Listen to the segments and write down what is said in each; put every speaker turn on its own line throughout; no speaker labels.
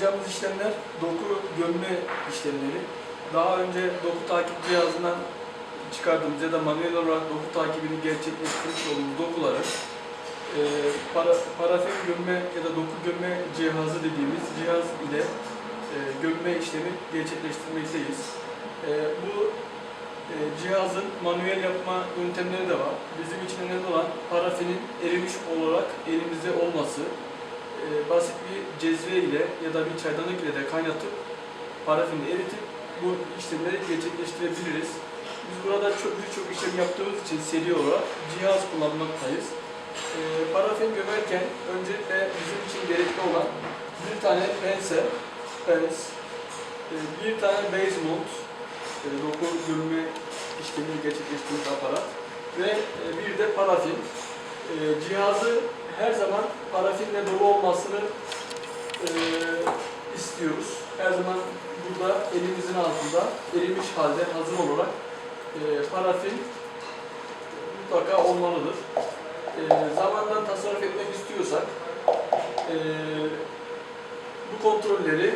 Yapacağımız işlemler doku gömme işlemleri. Daha önce doku takip cihazından çıkardığımız ya da manuel olarak doku takibini gerçekleştirmiş olduğumuz dokuları e, para, parafin gömme ya da doku gömme cihazı dediğimiz cihaz ile e, gömme işlemi gerçekleştirmekteyiz. E, bu e, cihazın manuel yapma yöntemleri de var. Bizim için önemli olan parafinin erimiş olarak elimizde olması, e, basit bir cezve ile ya da bir çaydanlık ile de kaynatıp parafini eritip bu işlemleri gerçekleştirebiliriz. Biz burada çok birçok işlem yaptığımız için seri olarak cihaz kullanmaktayız. E, parafin gömerken öncelikle bizim için gerekli olan bir tane pense, pens, e, bir tane base mount, e, doku gömme işlemini gerçekleştirdiğimiz aparat ve e, bir de parafin. E, cihazı her zaman parafinle dolu olmasını e, istiyoruz. Her zaman burada elimizin altında erimiş halde hazır olarak e, parafin mutlaka olmalıdır. E, zamandan tasarruf etmek istiyorsak e, bu kontrolleri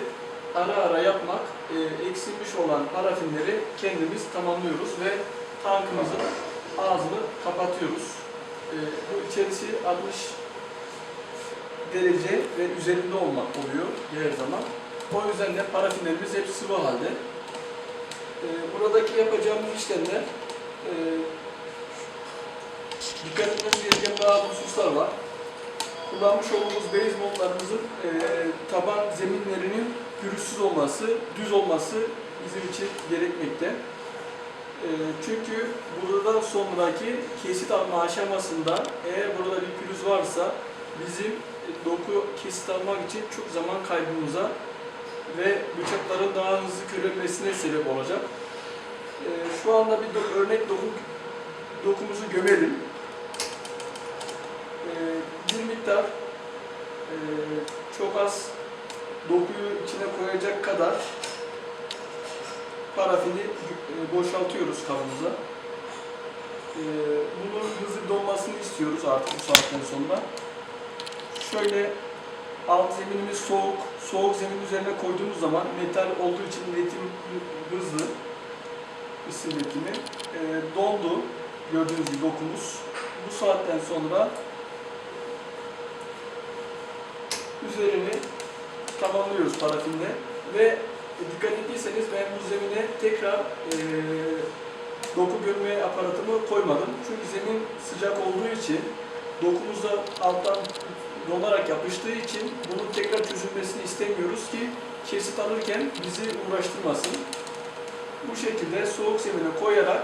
ara ara yapmak, e, eksilmiş olan parafinleri kendimiz tamamlıyoruz ve tankımızın ağzını kapatıyoruz. E, bu içerisi 60 derece ve üzerinde olmak oluyor her zaman. O yüzden de parafinlerimiz hep sıvı halde. E, buradaki yapacağımız işlemler e, dikkat etmemiz gereken bazı hususlar var. Kullanmış olduğumuz base montlarımızın e, taban zeminlerinin pürüzsüz olması, düz olması bizim için gerekmekte. E, çünkü buradan sonraki kesit alma aşamasında eğer burada bir pürüz varsa bizim doku kesit almak için çok zaman kaybımıza ve bıçakların daha hızlı körülmesine sebep olacak. E, şu anda bir örnek doku, dokumuzu gömelim. E, bir miktar e, çok az dokuyu içine koyacak kadar parafini e, boşaltıyoruz kabımıza. E, bunun hızlı donmasını istiyoruz artık bu saatten sonra. Şöyle alt zeminimiz soğuk, soğuk zemin üzerine koyduğumuz zaman metal olduğu için üretim hızlı, ısı üretimi. E, dondu gördüğünüz gibi dokumuz. Bu saatten sonra üzerini tamamlıyoruz parafinle ve dikkat ettiyseniz ben bu zemine tekrar e, doku görme aparatımı koymadım. Çünkü zemin sıcak olduğu için dokumuzda alttan donarak yapıştığı için bunun tekrar çözülmesini istemiyoruz ki kesit alırken bizi uğraştırmasın. Bu şekilde soğuk zemine koyarak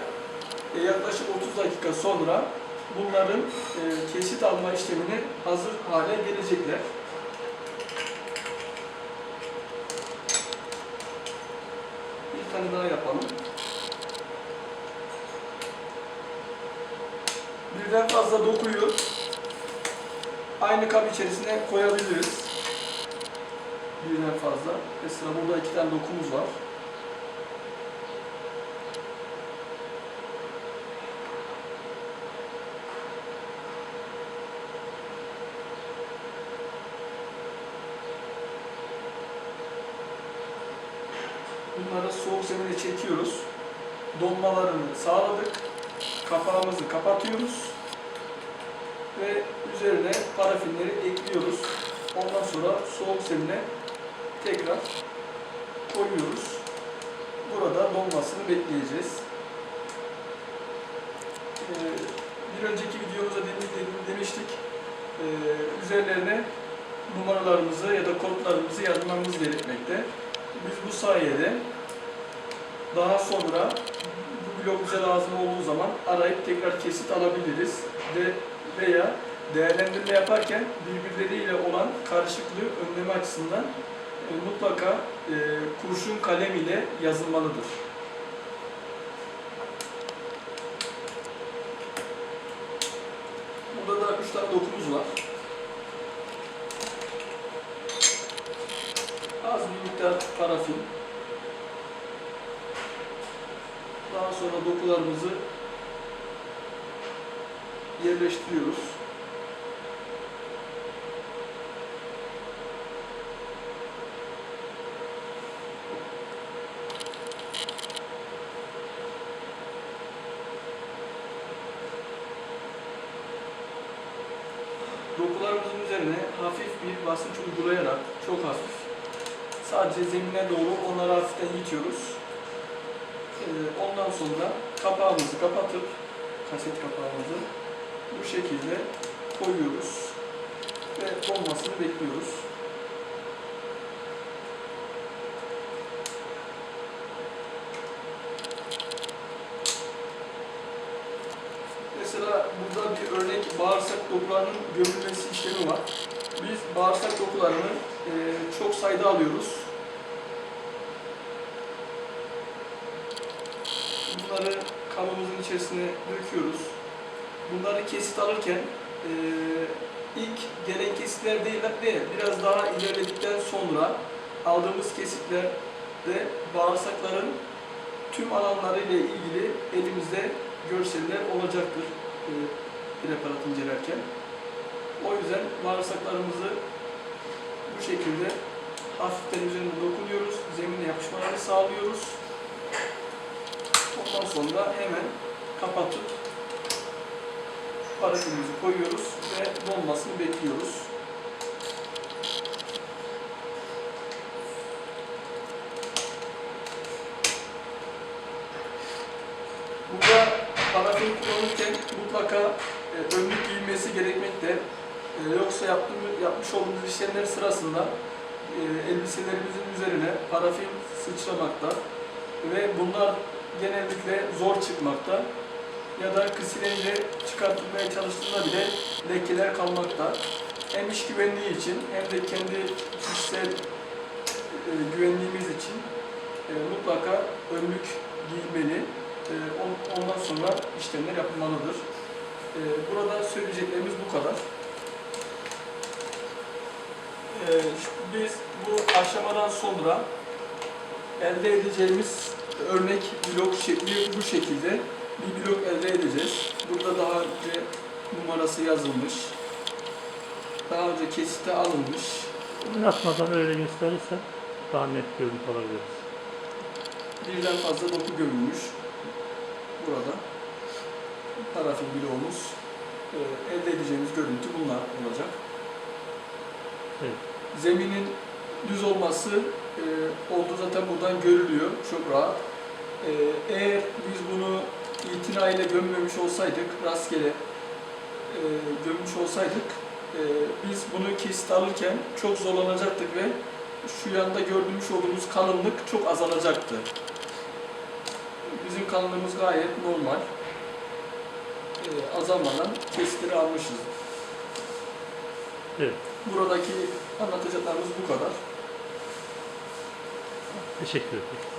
e, yaklaşık 30 dakika sonra bunların e, kesit alma işlemine hazır hale gelecekler. Bir tane daha yapalım. Birden fazla dokuyu aynı kap içerisine koyabiliriz. Birden fazla. Mesela burada iki tane dokumuz var. Bunları soğuk zemine çekiyoruz. Donmalarını sağladık. Kapağımızı kapatıyoruz. Ve üzerine parafinleri ekliyoruz. Ondan sonra soğuk zemine tekrar koyuyoruz. Burada donmasını bekleyeceğiz. Ee, bir önceki videomuzda demiştik. Ee, üzerlerine numaralarımızı ya da kodlarımızı yazmamız gerekmekte. Biz bu sayede daha sonra bu blok bize lazım olduğu zaman arayıp tekrar kesit alabiliriz ve veya değerlendirme yaparken birbirleriyle olan karışıklığı önleme açısından e, mutlaka e, kurşun kalem ile yazılmalıdır. Burada da 3 tane dokumuz var. Az bir miktar parafin. Daha sonra dokularımızı yerleştiriyoruz. Dokularımızın üzerine hafif bir basınç uygulayarak, çok hafif, sadece zemine doğru onları hafiften itiyoruz. Ee, ondan sonra kapağımızı kapatıp, kaset kapağımızı bu şekilde koyuyoruz ve donmasını bekliyoruz. Mesela burada bir örnek bağırsak dokularının gömülmesi işlemi var. Biz bağırsak dokularını e, çok sayıda alıyoruz. Bunları kabımızın içerisine döküyoruz. Bunları kesit alırken e, ilk gelen kesitler değil de biraz daha ilerledikten sonra aldığımız kesitlerde bağırsakların tüm alanlarıyla ilgili elimizde görseller olacaktır e, preparat incelerken. O yüzden bağırsaklarımızı bu şekilde hafiften üzerine dokunuyoruz, zemine yapışmalarını sağlıyoruz. Ondan sonra hemen kapatıp parafinimizi koyuyoruz ve donmasını bekliyoruz. Burada parafin kullanırken mutlaka e, önlük giyilmesi gerekmekte. E, yoksa yaptığımız, yapmış olduğumuz işlemler sırasında e, elbiselerimizin üzerine parafin sıçramakta ve bunlar genellikle zor çıkmakta ya da kısilenince çıkartılmaya çalıştığında bile lekeler kalmakta. Hem iş güvenliği için hem de kendi kişisel e, güvenliğimiz için e, mutlaka önlük giyilmeli. E, on- ondan sonra işlemler yapılmalıdır. E, burada söyleyeceklerimiz bu kadar. E, biz bu aşamadan sonra elde edeceğimiz örnek blok şekli bu şekilde bir blok elde edeceğiz. Burada daha önce numarası yazılmış. Daha önce kesite alınmış.
Oynatmadan öyle gösterirsen daha net görüntü alabiliriz.
Birden fazla doku gömülmüş. Burada. Parafin bloğumuz. Ee, elde edeceğimiz görüntü bunlar olacak.
Evet.
Zeminin düz olması e, oldu zaten buradan görülüyor çok rahat. E, eğer itinayla gömmemiş olsaydık, rastgele e, gömmüş olsaydık, e, biz bunu kesit alırken çok zorlanacaktık ve şu yanda görmüş olduğumuz kalınlık çok azalacaktı. Bizim kalınlığımız gayet normal. E, azalmadan kesitleri almışız.
Evet.
Buradaki anlatacaklarımız bu kadar.
Teşekkür ederim.